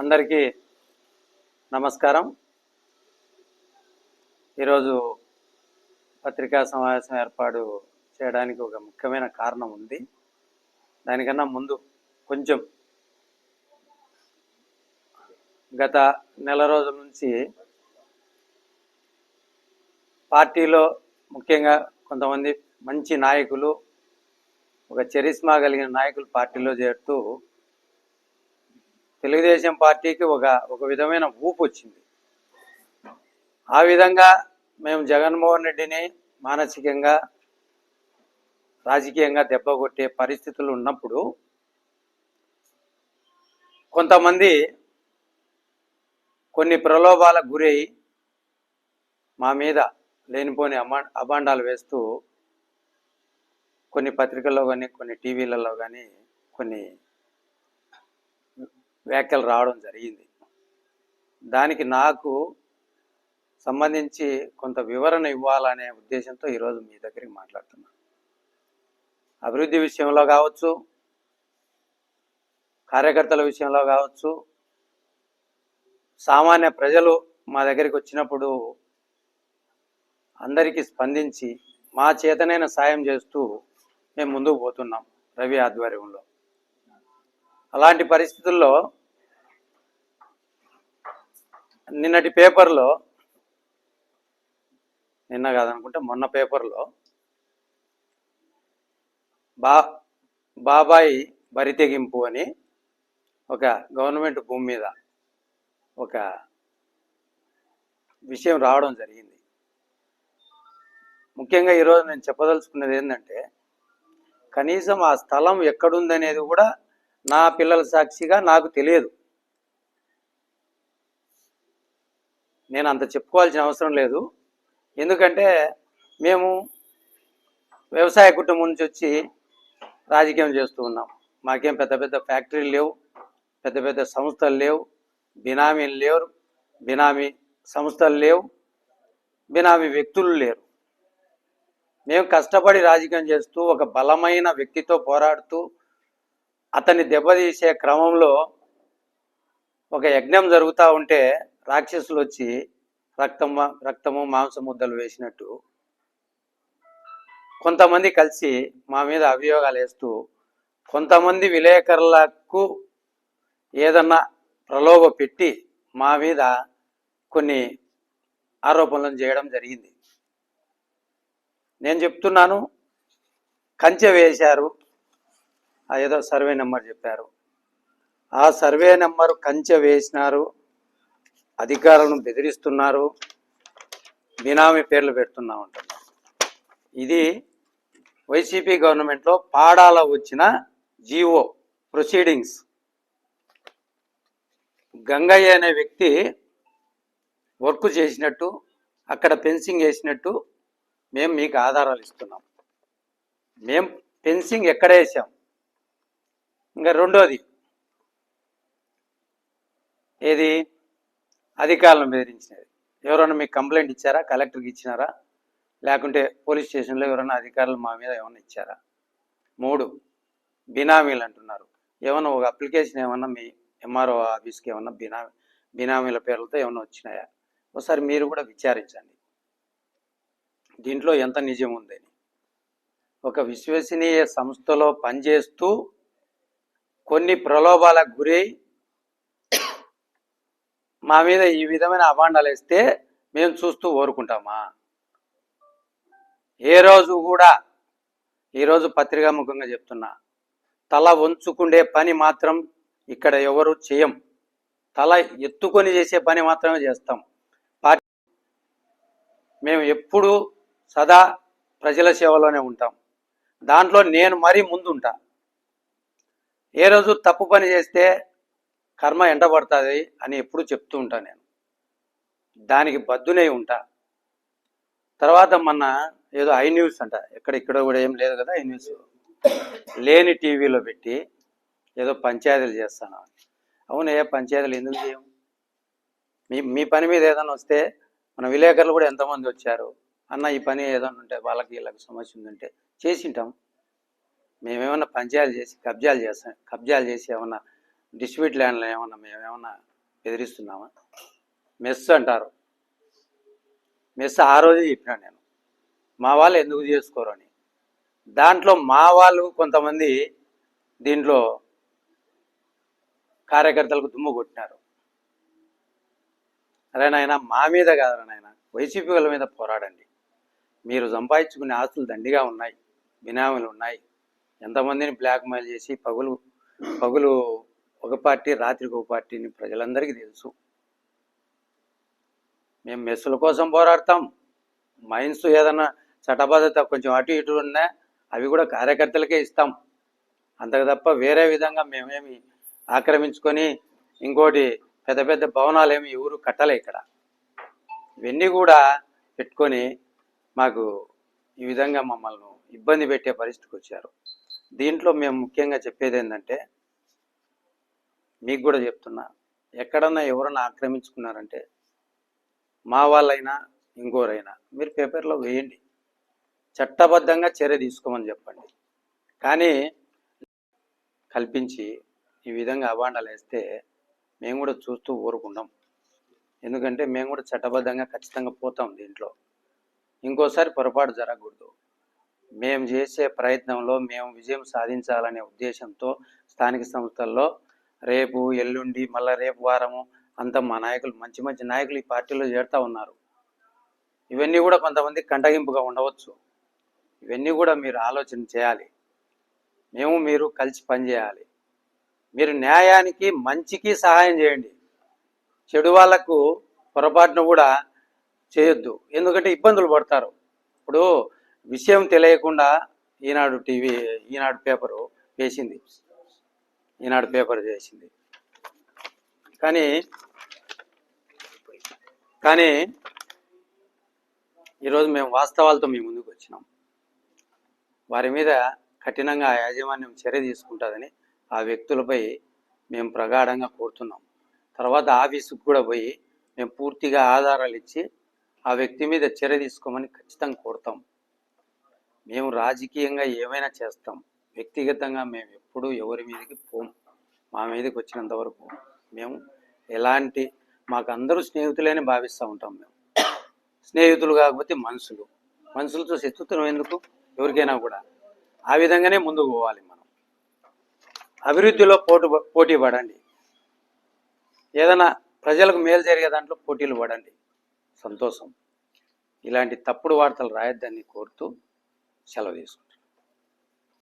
అందరికీ నమస్కారం. ఈరోజు పత్రికా సమావేశం ఏర్పాటు చేయడానికి ఒక ముఖ్యమైన కారణం ఉంది. దానికన్నా ముందు కొంచెం గత నెల రోజుల నుంచి పార్టీలో ముఖ్యంగా కొంతమంది మంచి నాయకులు ఒక చరిస్మా కలిగిన నాయకులు పార్టీలో చేరుతూ తెలుగుదేశం పార్టీకి ఒక ఒక విధమైన ఊపు వచ్చింది. ఆ విధంగా మేము జగన్మోహన్ రెడ్డిని మానసికంగా రాజకీయంగా దెబ్బ కొట్టే పరిస్థితులు ఉన్నప్పుడు కొంతమంది కొన్ని ప్రలోభాలకు గురై మా మీద లేనిపోని అమా అభాండాలు వేస్తూ కొన్ని పత్రికల్లో కానీ కొన్ని టీవీలలో కానీ కొన్ని వ్యాఖ్యలు రావడం జరిగింది. దానికి నాకు సంబంధించి కొంత వివరణ ఇవ్వాలనే ఉద్దేశంతో ఈరోజు మీ దగ్గరికి మాట్లాడుతున్నాను అభివృద్ధి విషయంలో కావచ్చు కార్యకర్తల విషయంలో కావచ్చు సామాన్య ప్రజలు మా దగ్గరికి వచ్చినప్పుడు అందరికీ స్పందించి మా చేతనైన సాయం చేస్తూ మేము ముందుకు పోతున్నాం రవి ఆధ్వర్యంలో. అలాంటి పరిస్థితుల్లో నిన్నటి పేపర్లో నిన్న కాదనుకుంటే మొన్న పేపర్లో బా బాబాయి బరితెగింపు అని ఒక గవర్నమెంట్ భూమి మీద ఒక విషయం రావడం జరిగింది. ముఖ్యంగా ఈరోజు నేను చెప్పదలుచుకున్నది ఏంటంటే కనీసం ఆ స్థలం ఎక్కడుందనేది కూడా నా పిల్లల సాక్షిగా నాకు తెలియదు. నేను అంత చెప్పుకోవాల్సిన అవసరం లేదు. ఎందుకంటే మేము వ్యవసాయ కుటుంబం నుంచి వచ్చి రాజకీయం చేస్తూ ఉన్నాం. మాకేం పెద్ద పెద్ద ఫ్యాక్టరీలు లేవు పెద్ద పెద్ద సంస్థలు లేవు బినామీలు లేరు బినామీ సంస్థలు లేవు బినామీ వ్యక్తులు లేరు. మేము కష్టపడి రాజకీయం చేస్తూ ఒక బలమైన వ్యక్తితో పోరాడుతూ అతన్ని దెబ్బతీసే క్రమంలో ఒక యజ్ఞం జరుగుతూ ఉంటే రాక్షసులు వచ్చి రక్తం రక్తము మాంస ముద్దలు వేసినట్టు కొంతమంది కలిసి మా మీద అభియోగాలు వేస్తూ కొంతమంది విలేకరులకు ఏదన్నా ప్రలోభ పెట్టి మా మీద కొన్ని ఆరోపణలను చేయడం జరిగింది. నేను చెప్తున్నాను కంచె వేశారు. ఆ ఏదో సర్వే నెంబర్ చెప్పారు. ఆ సర్వే నెంబర్ కంచె వేసినారు. అధికారులను బెదిరిస్తున్నారు. బినామీ పేర్లు పెడుతున్నా ఉంటున్నారు ఇది వైసీపీ గవర్నమెంట్లో పాడాల వచ్చిన జీవో ప్రొసీడింగ్స్. గంగయ్య అనే వ్యక్తి వర్క్ చేసినట్టు అక్కడ ఫెన్సింగ్ వేసినట్టు మేము మీకు ఆధారాలు ఇస్తున్నాం. మేము ఫెన్సింగ్ ఎక్కడ వేసాం? ఇంకా రెండోది. ఏది? అధికారులను బెదిరించినది. ఎవరైనా మీకు కంప్లైంట్ ఇచ్చారా? కలెక్టర్కి ఇచ్చినారా? లేకుంటే పోలీస్ స్టేషన్లో ఎవరైనా అధికారులు మా మీద ఏమైనా ఇచ్చారా? మూడు బినామీలు అంటున్నారు. ఏమైనా ఒక అప్లికేషన్ ఏమన్నా మీ ఎంఆర్ఓ ఆఫీస్కి ఏమన్నా బినామీ బినామీల పేర్లతో ఏమైనా వచ్చినాయా? ఒకసారి మీరు కూడా విచారించండి. దీంట్లో ఎంత నిజం ఉందని ఒక విశ్వసనీయ సంస్థలో పనిచేస్తూ కొన్ని ప్రలోభాలకు గురై మా మీద ఈ విధమైన అభాండాలు వేస్తే మేము చూస్తూ ఊరుకుంటామా? ఏ రోజు కూడా ఈరోజు పత్రికాముఖంగా చెప్తున్నా తల వంచుకుండే పని మాత్రం ఇక్కడ ఎవరు చేయం. తల ఎత్తుకొని చేసే పని మాత్రమే చేస్తాం. పార్టీ మేము ఎప్పుడు సదా ప్రజల సేవలోనే ఉంటాం. దాంట్లో నేను మరీ ముందుంటా. ఏ రోజు తప్పు పని చేస్తే కర్మ ఎండబడుతుంది అని ఎప్పుడు చెప్తూ ఉంటా నేను. దానికి బద్దునై ఉంటా. తర్వాత మొన్న ఏదో ఐ న్యూస్ అంట. ఎక్కడ ఇక్కడ కూడా ఏం లేదు కదా ఐ న్యూస్. లేని టీవీలో పెట్టి ఏదో పంచాయతీలు చేస్తాను. అవును ఏ పంచాయతీలు ఎందుకు చేయం మీ మీ పని మీద ఏదైనా వస్తే మన విలేకరులు కూడా ఎంతమంది వచ్చారు? అన్న ఈ పని ఏదైనా ఉంటే వాళ్ళకి వీళ్ళకి సమస్య ఉందంటే చేసింటాం మేమేమన్నా పంచాయతీలు చేసి కబ్జాలు చేస్తాం కబ్జాలు చేసి ఏమన్నా డిస్ట్రిబ్యూట్ ల్యాండ్లో ఏమన్నా మేము ఏమన్నా బెదిరిస్తున్నామా? మెస్ అంటారు. మెస్ ఆ రోజే చెప్పినా నేను. మా వాళ్ళు ఎందుకు చేసుకోరు అని. దాంట్లో మా వాళ్ళు కొంతమంది దీంట్లో కార్యకర్తలకు దుమ్ము కొట్టినారు. అరే నాయన మా మీద కాదు నాయన వైసీపీ వాళ్ళ మీద పోరాడండి. మీరు సంపాదించుకునే ఆస్తులు దండిగా ఉన్నాయి బినామీలు ఉన్నాయి. ఎంతమందిని బ్లాక్మెయిల్ చేసి పగులు పగులు ఒక పార్టీ రాత్రికి ఒక పార్టీని ప్రజలందరికీ తెలుసు. మేము మెస్సుల కోసం పోరాడతాం. మైన్స్ ఏదైనా చట్టబద్ధత కొంచెం అటు ఇటు ఉన్నా అవి కూడా కార్యకర్తలకే ఇస్తాం. అంతకు తప్ప వేరే విధంగా మేమేమి ఆక్రమించుకొని ఇంకోటి పెద్ద పెద్ద భవనాలు ఏమి ఎవరు కట్టలే ఇక్కడ. ఇవన్నీ కూడా పెట్టుకొని మాకు ఈ విధంగా మమ్మల్ని ఇబ్బంది పెట్టే పరిస్థితికి వచ్చారు. దీంట్లో మేము ముఖ్యంగా చెప్పేది ఏంటంటే మీకు కూడా చెప్తున్నా. ఎక్కడన్నా ఎవరన్నా ఆక్రమించుకున్నారంటే మా వాళ్ళైనా ఇంకోరైనా మీరు పేపర్లో వేయండి. చట్టబద్ధంగా చర్య తీసుకోమని చెప్పండి. కానీ కల్పించి ఈ విధంగా అవాండాలు వేస్తే మేము కూడా చూస్తూ ఊరుకుంటాం. ఎందుకంటే మేము కూడా చట్టబద్ధంగా ఖచ్చితంగా పోతాం దీంట్లో. ఇంకోసారి పొరపాటు జరగకూడదు. మేము చేసే ప్రయత్నంలో మేము విజయం సాధించాలనే ఉద్దేశంతో స్థానిక సంస్థల్లో రేపు ఎల్లుండి మళ్ళీ రేపు వారము అంత మా నాయకులు మంచి మంచి నాయకులు ఈ పార్టీలో చేరుతా ఉన్నారు. ఇవన్నీ కూడా కొంతమంది కంటగింపుగా ఉండవచ్చు. ఇవన్నీ కూడా మీరు ఆలోచన చేయాలి. మేము మీరు కలిసి పనిచేయాలి మీరు న్యాయానికి మంచికి సహాయం చేయండి. చెడు వాళ్ళకు పొరపాటును కూడా చేయొద్దు. ఎందుకంటే ఇబ్బందులు పడతారు. ఇప్పుడు విషయం తెలియకుండా ఈనాడు టీవీ ఈనాడు పేపరు వేసింది. ఈనాడు పేపర్ చేసింది. కానీ కానీ ఈరోజు మేము వాస్తవాలతో మీ ముందుకు వచ్చినాం. వారి మీద కఠినంగా ఆ యాజమాన్యం చర్య తీసుకుంటుందని ఆ వ్యక్తులపై మేము ప్రగాఢంగా కోరుతున్నాం. తర్వాత ఆఫీసుకు కూడా పోయి మేము పూర్తిగా ఆధారాలు ఇచ్చి ఆ వ్యక్తి మీద చర్య తీసుకోమని ఖచ్చితంగా కోరుతాం. మేము రాజకీయంగా ఏమైనా చేస్తాం. వ్యక్తిగతంగా మేము ఎప్పుడూ ఎవరి మీదకి పోము. మా మీదకి వచ్చినంత వరకు మేము ఎలాంటి మాకు అందరూ స్నేహితులేని భావిస్తూ ఉంటాం మేము. స్నేహితులు కాకపోతే మనుషులు. మనుషులతో శత్రుత్వం ఎందుకు? ఎవరికైనా కూడా. ఆ విధంగానే ముందుకు పోవాలి మనం. అభివృద్ధిలో పోటు పోటీ పడండి. ఏదైనా ప్రజలకు మేలు జరిగే దాంట్లో పోటీలు పడండి. సంతోషం. ఇలాంటి తప్పుడు వార్తలు రాయొద్దని కోరుతూ సెలవు తీసుకుంటాం